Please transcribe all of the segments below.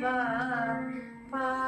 Bye. Bye.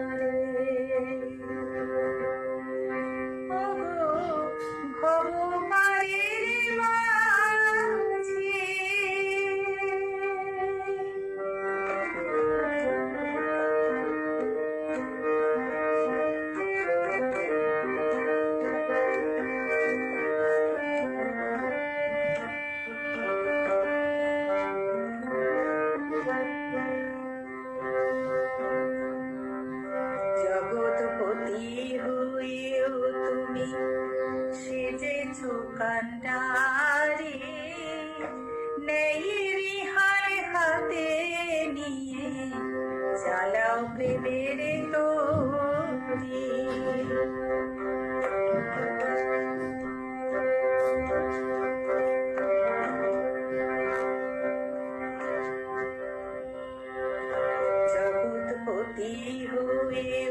Bye. দোকানদারে নেই রিহার হাতে নিয়ে চালাও প্রেমের তো জগৎপতি হয়ে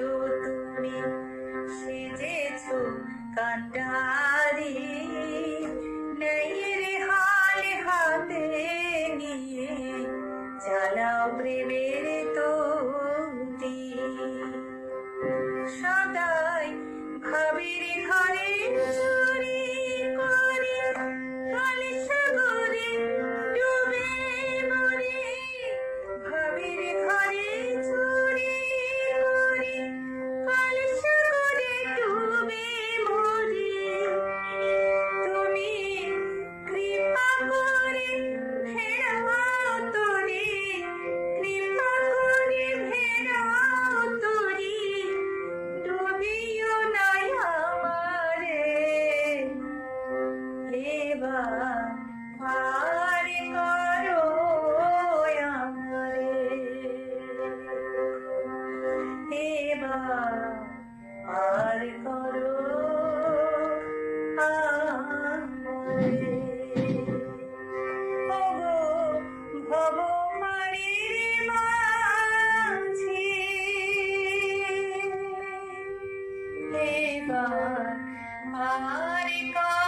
পার আমার